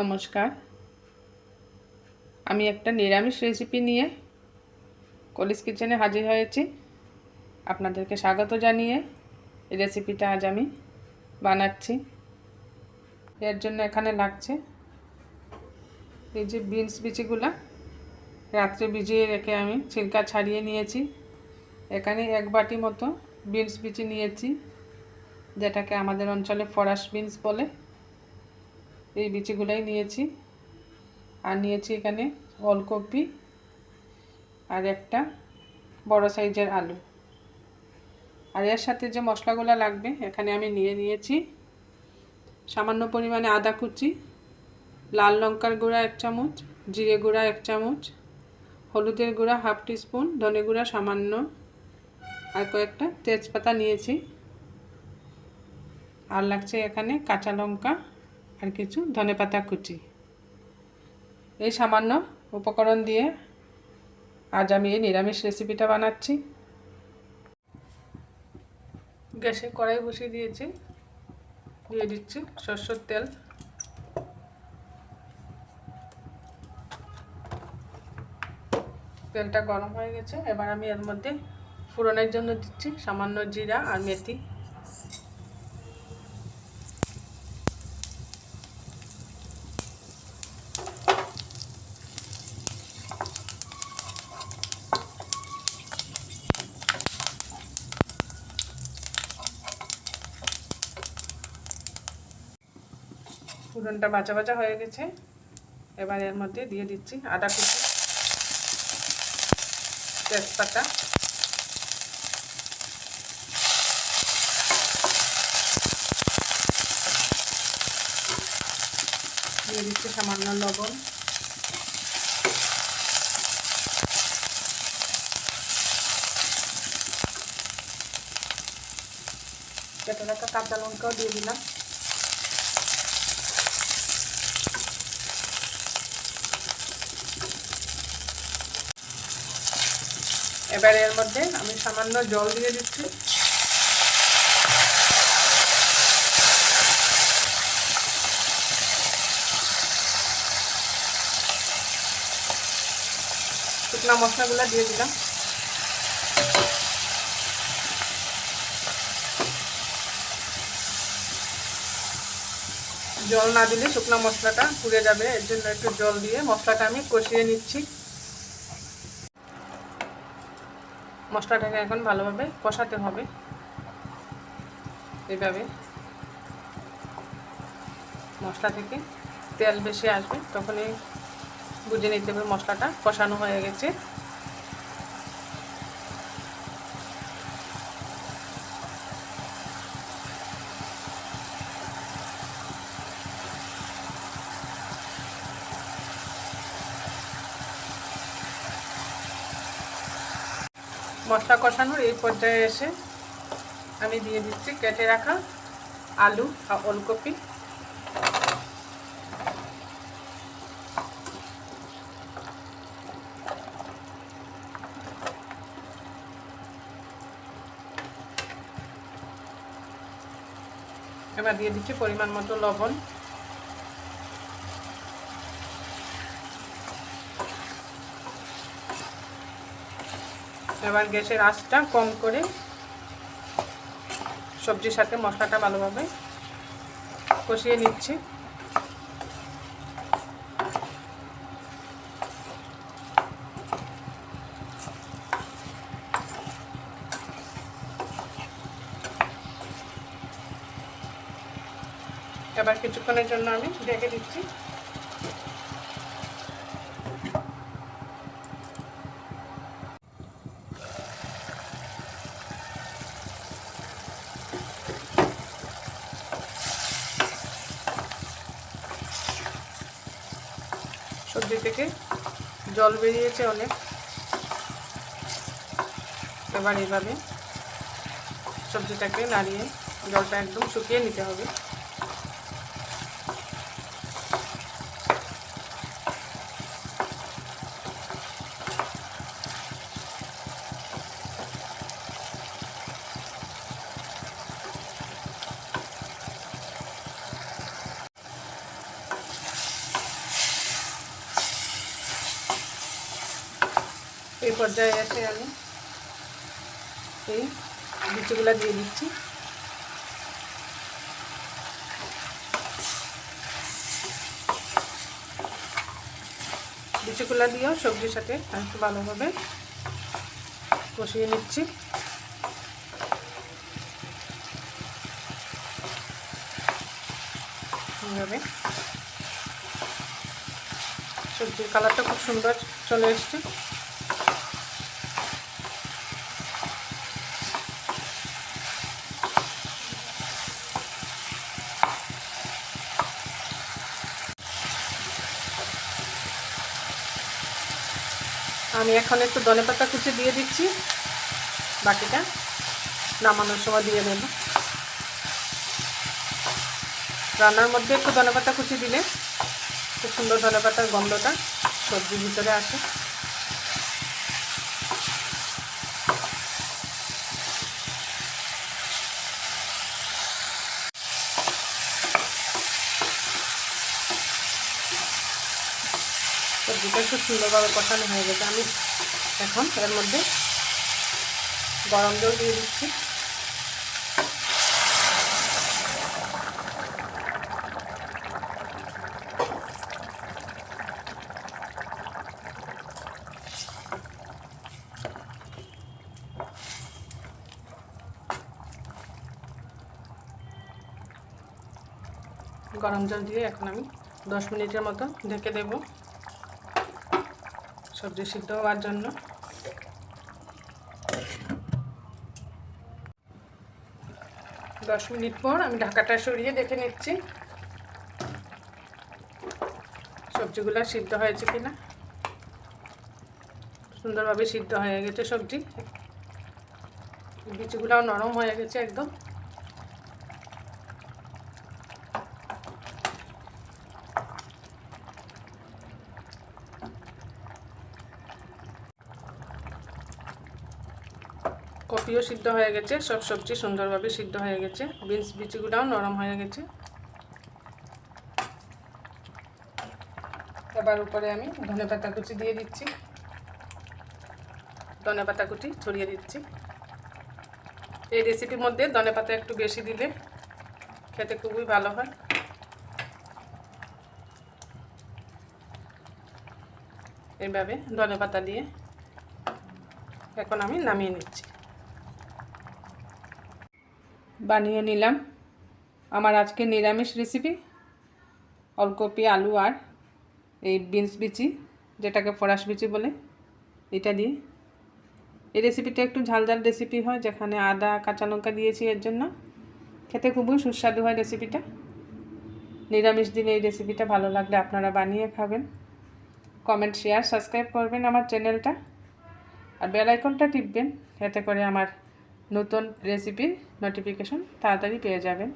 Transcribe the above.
নমস্কার। আমি একটা নিরামিষ রেসিপি নিয়ে কলিস কিচেনে হাজির হয়েছি। আপনাদেরকে স্বাগত জানিয়ে এই রেসিপিটা আজ আমি বানাচ্ছি। এর জন্য এখানে লাগছে এই যে বিনস বিচিগুলা। রাত্রে ভিজিয়ে রেখে আমি ছিলকা ছাড়িয়ে নিয়েছি। এখানে এক বাটি মতো বিনস বিচি নিয়েছি, যেটাকে আমাদের অঞ্চলে ফরাস বিনস বলে। এই বিচিগুলাই নিয়েছি। আর নিয়েছি এখানে ওলকপি আর একটা বড় সাইজের আলু। আর এর সাথে যে মশলাগুলো লাগবে, এখানে আমি নিয়ে নিয়েছি সামান্য পরিমাণে আদা কুচি, লাল লঙ্কার গুঁড়া এক চামচ, জিরে গুঁড়া এক চামচ, হলুদের গুঁড়া হাফ টিস্পুন, ধনে গুঁড়া সামান্য, আর কয়েকটা তেজপাতা নিয়েছি। আর লাগছে এখানে কাঁচা লঙ্কা আর কিছু ধনেপাতা কুচি। এই সামান্য উপকরণ দিয়ে আজ আমি এই নিরামিষ রেসিপিটা বানাচ্ছি। গ্যাসে কড়াই বসিয়ে দিয়েছি। দিয়ে দিচ্ছি সর্ষের তেল। তেলটা গরম হয়ে গেছে। এবার আমি এর মধ্যে ফোড়নের জন্য দিচ্ছি সামান্য জিরা আর মেথি। ফুরনটা বাঁচা বাঁচা হয়ে গেছে। এবার এর মধ্যে দিয়ে দিচ্ছি আদা কুচি, তেজপাতা। দিয়ে দিচ্ছি সামান্য লবণ। কেটে রাখা কাঁচা লঙ্কাও দিয়ে দিলাম। এবার এর মধ্যে আমি সামান্য জল দিয়ে দিচ্ছি। শুকনা মশলাগুলো দিয়ে দিলাম। জল না দিলে শুকনা মশলাটা পুড়ে যাবে, এর জন্য একটু জল দিয়ে মশলাটা আমি কষিয়ে নিচ্ছি। মশলাটাকে এখন ভালোভাবে কষাতে হবে। এভাবে মশলা থেকে তেল বেশি আসবে, তখনই বুঝে নিতে হবে মশলাটা কষানো হয়ে গেছে। মশলা কষানোর এই পর্যায়ে এসে আমি দিয়ে দিচ্ছি কেটে রাখা আলু আর ওলকপি। এবার দিয়ে দিচ্ছি পরিমাণ মতো লবণ। এবার গ্যাসের আঁচটা কম করে সবজির সাথে মশলাটা ভালোভাবে কষিয়ে নিচ্ছি। এবার কিছুক্ষণের জন্য আমি ঢেকে দিচ্ছি। সবজি থেকে জল বেরিয়েছে অনেক। এবার এইভাবে সবজিটাকে নাড়িয়ে জলটা একদম শুকিয়ে নিতে হবে। এই পর্যায়ে এসে আমি এই বিচিগুলো দিয়ে দিচ্ছি। বিচিগুলো দিয়েও সবজির সাথে একটু ভালোভাবে কষিয়ে নিচ্ছি। এইভাবে। সবজির কালারটা খুব সুন্দর চলে এসছে। আমি এখন একটু ধনে পাতা কুচি দিয়ে দিচ্ছি। বাকিটা নামানোর সময় দিয়ে নেব রান্নার মধ্যে একটু ধনে পাতা কুচি দিলে খুব সুন্দর ধনে পাতার গন্ধটা সবজির ভিতরে আসে। সবজিটা খুব সুন্দরভাবে কষানো হয়ে গেছে। আমি এখন এর মধ্যে গরম জল দিয়ে দিচ্ছি। গরম জল দিয়ে এখন আমি দশ মিনিটের মতো ঢেকে দেব। সবজি সিদ্ধ হওয়ার জন্য। দশ মিনিট পর আমি ঢাকাটা সরিয়ে দেখে নিচ্ছি। সবজিগুলো সিদ্ধ হয়েছে কিনা। সুন্দরভাবে সিদ্ধ হয়ে গেছে সবজি। বিচিগুলাও নরম হয়ে গেছে একদম। কপিও সিদ্ধ হয়ে গেছে, সব সবজি সুন্দরভাবে সিদ্ধ হয়ে গেছে। বিনস বিচিগুলাও নরম হয়ে গেছে। এবার উপরে আমি ধনে পাতা কুচি দিয়ে দিচ্ছি। ধনে পাতা কুচি ছড়িয়ে দিচ্ছি। এই রেসিপির মধ্যে ধনে পাতা একটু বেশি দিলে খেতে খুবই ভালো হয়। এইভাবে ধনে পাতা দিয়ে এখন আমি নামিয়ে নিচ্ছি। বানিয়ে নিলাম। আমার আজকে নিরামিষ রেসিপি অলকপি আলু আর এই বিনস বিচি, যেটাকে ফরাস বিচি বলে, এটা দিয়ে। এই রেসিপিটা একটু ঝাল ঝাল রেসিপি হয়, যেখানে আদা, কাঁচা লঙ্কা দিয়েছি এর জন্য। খেতে খুবই সুস্বাদু হয় রেসিপিটা নিরামিষ দিনে এই রেসিপিটা ভালো লাগলে আপনারা বানিয়ে খাবেন। কমেন্ট শেয়ার সাবস্ক্রাইব করবেন আমার চ্যানেলটা আর বেল আইকনটা টিপবেন এতে করে আমার নতুন রেসিপির নোটিফিকেশন তাড়াতাড়ি পেয়ে যাবেন।